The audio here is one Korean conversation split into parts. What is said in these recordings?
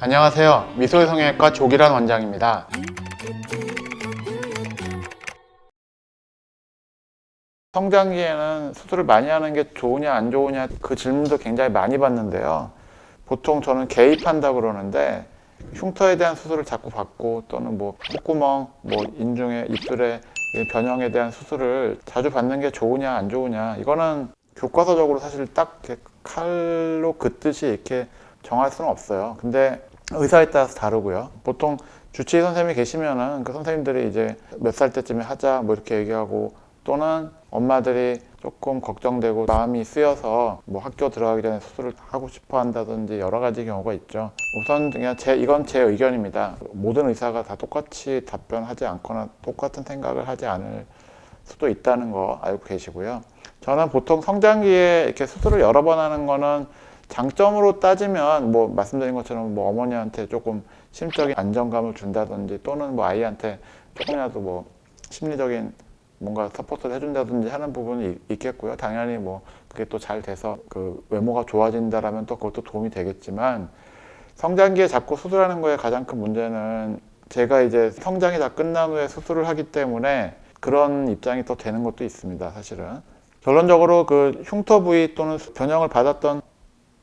안녕하세요. 미소의 성형외과 조기란 원장입니다. 성장기에는 수술을 많이 하는 게 좋으냐 안 좋으냐 그 질문도 굉장히 많이 받는데요. 보통 저는 개입한다 그러는데 흉터에 대한 수술을 자꾸 받고 또는 뭐 콧구멍, 뭐 인중에 입술에 이 변형에 대한 수술을 자주 받는 게 좋으냐 안 좋으냐 이거는 교과서적으로 사실 딱 이렇게 칼로 긋듯이 이렇게 정할 수는 없어요. 근데 의사에 따라서 다르고요. 보통 주치의 선생님이 계시면은 그 선생님들이 이제 몇 살 때쯤에 하자 뭐 이렇게 얘기하고 또는 엄마들이 조금 걱정되고 마음이 쓰여서 뭐 학교 들어가기 전에 수술을 하고 싶어 한다든지 여러 가지 경우가 있죠. 우선 그냥 제 이건 제 의견입니다. 모든 의사가 다 똑같이 답변하지 않거나 똑같은 생각을 하지 않을 수도 있다는 거 알고 계시고요. 저는 보통 성장기에 이렇게 수술을 여러 번 하는 거는 장점으로 따지면 뭐 말씀드린 것처럼 뭐 어머니한테 조금 심적인 안정감을 준다든지 또는 뭐 아이한테 조금이라도 뭐 심리적인 뭔가 서포트를 해준다든지 하는 부분이 있- 있겠고요. 당연히 뭐 그게 또 잘 돼서 그 외모가 좋아진다라면 또 그것도 도움이 되겠지만 성장기에 자꾸 수술하는 거에 가장 큰 문제는 제가 이제 성장이 다 끝난 후에 수술을 하기 때문에 그런 입장이 또 되는 것도 있습니다. 사실은 결론적으로 그 흉터 부위 또는 변형을 받았던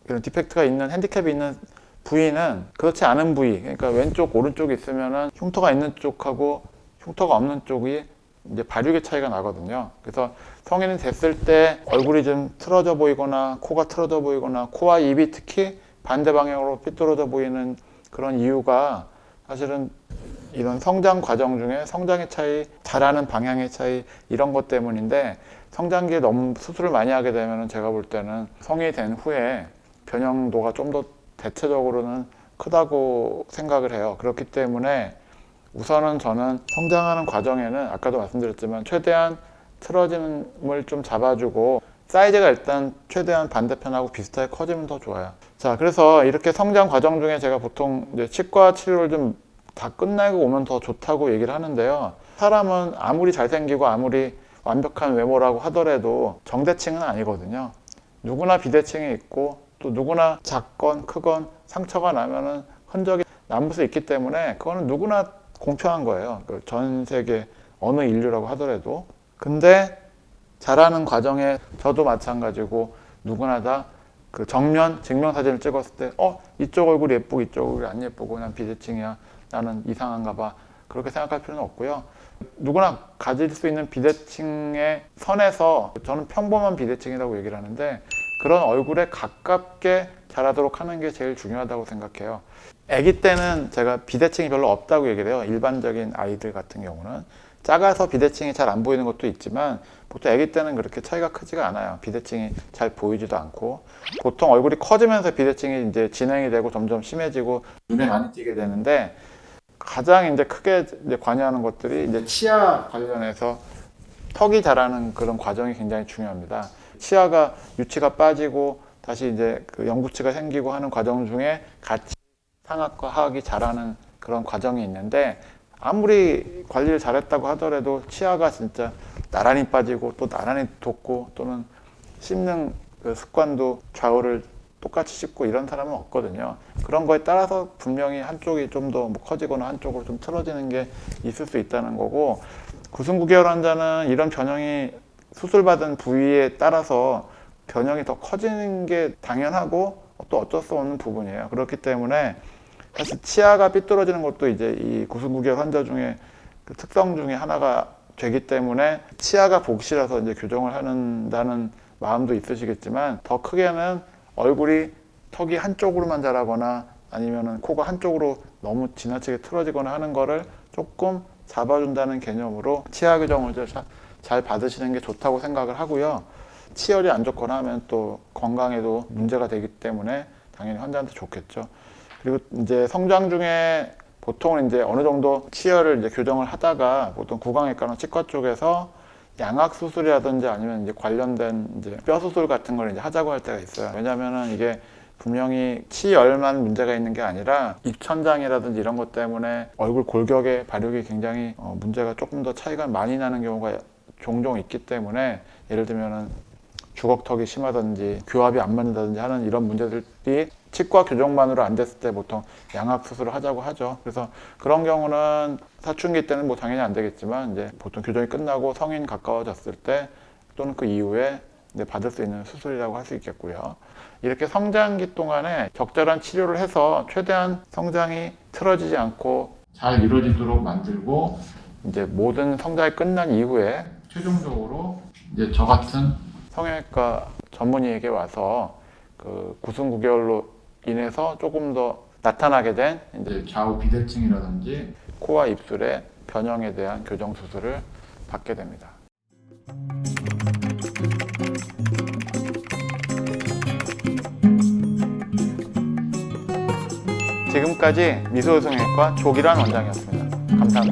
그런 디펙트가 있는 핸디캡이 있는 부위는 그렇지 않은 부위 그러니까 왼쪽 오른쪽이 있으면은 흉터가 있는 쪽하고 흉터가 없는 쪽이 이제 발육의 차이가 나거든요. 그래서 성인이 됐을 때 얼굴이 좀 틀어져 보이거나 코가 틀어져 보이거나 코와 입이 특히 반대 방향으로 삐뚤어져 보이는 그런 이유가 사실은 이런 성장 과정 중에 성장의 차이, 자라는 방향의 차이 이런 것 때문인데 성장기에 너무 수술을 많이 하게 되면 제가 볼 때는 성인이 된 후에 변형도가 좀 더 대체적으로는 크다고 생각을 해요. 그렇기 때문에 우선은 저는 성장하는 과정에는 아까도 말씀드렸지만 최대한 틀어짐을 좀 잡아주고 사이즈가 일단 최대한 반대편하고 비슷하게 커지면 더 좋아요. 자, 그래서 이렇게 성장 과정 중에 제가 보통 이제 치과 치료를 좀 다 끝나고 오면 더 좋다고 얘기를 하는데요. 사람은 아무리 잘생기고 아무리 완벽한 외모라고 하더라도 정대칭은 아니거든요. 누구나 비대칭이 있고 또 누구나 작건 크건 상처가 나면은 흔적이 남을 수 있기 때문에 그거는 누구나 공평한 거예요. 그전 세계 어느 인류라고 하더라도. 근데 자라는 과정에 저도 마찬가지고 누구나 다 그 정면 증명 사진을 찍었을 때 어 이쪽 얼굴이 예쁘고 이쪽 얼굴이 안 예쁘고 그냥 비대칭이야 나는 이상한가 봐. 그렇게 생각할 필요는 없고요. 누구나 가질 수 있는 비대칭의 선에서 저는 평범한 비대칭이라고 얘기를 하는데 그런 얼굴에 가깝게 자라도록 하는 게 제일 중요하다고 생각해요. 아기 때는 제가 비대칭이 별로 없다고 얘기를 해요. 일반적인 아이들 같은 경우는 작아서 비대칭이 잘 안 보이는 것도 있지만 보통 아기 때는 그렇게 차이가 크지가 않아요. 비대칭이 잘 보이지도 않고 보통 얼굴이 커지면서 비대칭이 이제 진행이 되고 점점 심해지고 눈에 많이 띄게 되는데 가장 이제 크게 이제 관여하는 것들이 이제 치아 관련해서 턱이 자라는 그런 과정이 굉장히 중요합니다. 치아가 유치가 빠지고 다시 이제 그 영구치가 생기고 하는 과정 중에 같이 상악과 하악이 자라는 그런 과정이 있는데 아무리 관리를 잘했다고 하더라도 치아가 진짜 나란히 빠지고 또 나란히 돋고 또는 씹는 그 습관도 좌우를 똑같이 씹고 이런 사람은 없거든요. 그런 거에 따라서 분명히 한쪽이 좀더뭐 커지거나 한쪽으로 좀 틀어지는 게 있을 수 있다는 거고 구승구개월 환자는 이런 변형이 수술받은 부위에 따라서 변형이 더 커지는 게 당연하고 또 어쩔 수 없는 부분이에요. 그렇기 때문에 사실 치아가 삐뚤어지는 것도 이제 이 구승구개월 환자 중에 그 특성 중에 하나가 되기 때문에 치아가 복실해서 이제 교정을 한다는 마음도 있으시겠지만 더 크게는 얼굴이 턱이 한쪽으로만 자라거나 아니면은 코가 한쪽으로 너무 지나치게 틀어지거나 하는 거를 조금 잡아준다는 개념으로 치아 교정을 잘 받으시는 게 좋다고 생각을 하고요. 치열이 안 좋거나 하면 또 건강에도 문제가 되기 때문에 당연히 환자한테 좋겠죠. 그리고 이제 성장 중에 보통은 이제 어느 정도 치열을 이제 교정을 하다가 보통 구강외과나 치과 쪽에서 양악 수술이라든지 아니면 이제 관련된 이제 뼈 수술 같은 걸 이제 하자고 할 때가 있어요. 왜냐면은 이게 분명히 치열만 문제가 있는 게 아니라 입천장이라든지 이런 것 때문에 얼굴 골격의 발육이 굉장히 어, 문제가 조금 더 차이가 많이 나는 경우가 종종 있기 때문에 예를 들면은 주걱턱이 심하든지 교합이 안 맞는다든지 하는 이런 문제들이 치과 교정만으로 안 됐을 때 보통 양악 수술을 하자고 하죠. 그래서 그런 경우는 사춘기 때는 뭐 당연히 안 되겠지만 이제 보통 교정이 끝나고 성인 가까워졌을 때 또는 그 이후에 이제 받을 수 있는 수술이라고 할 수 있겠고요. 이렇게 성장기 동안에 적절한 치료를 해서 최대한 성장이 틀어지지 않고 잘 이루어지도록 만들고 이제 모든 성장이 끝난 이후에 최종적으로 이제 저 같은 성형외과 전문의에게 와서 그 구승 구결로 인해서 조금 더 나타나게 된 이제 좌우 비대칭이라든지 코와 입술의 변형에 대한 교정 수술을 받게 됩니다. 지금까지 미소성형외과 조기란 원장이었습니다. 감사합니다.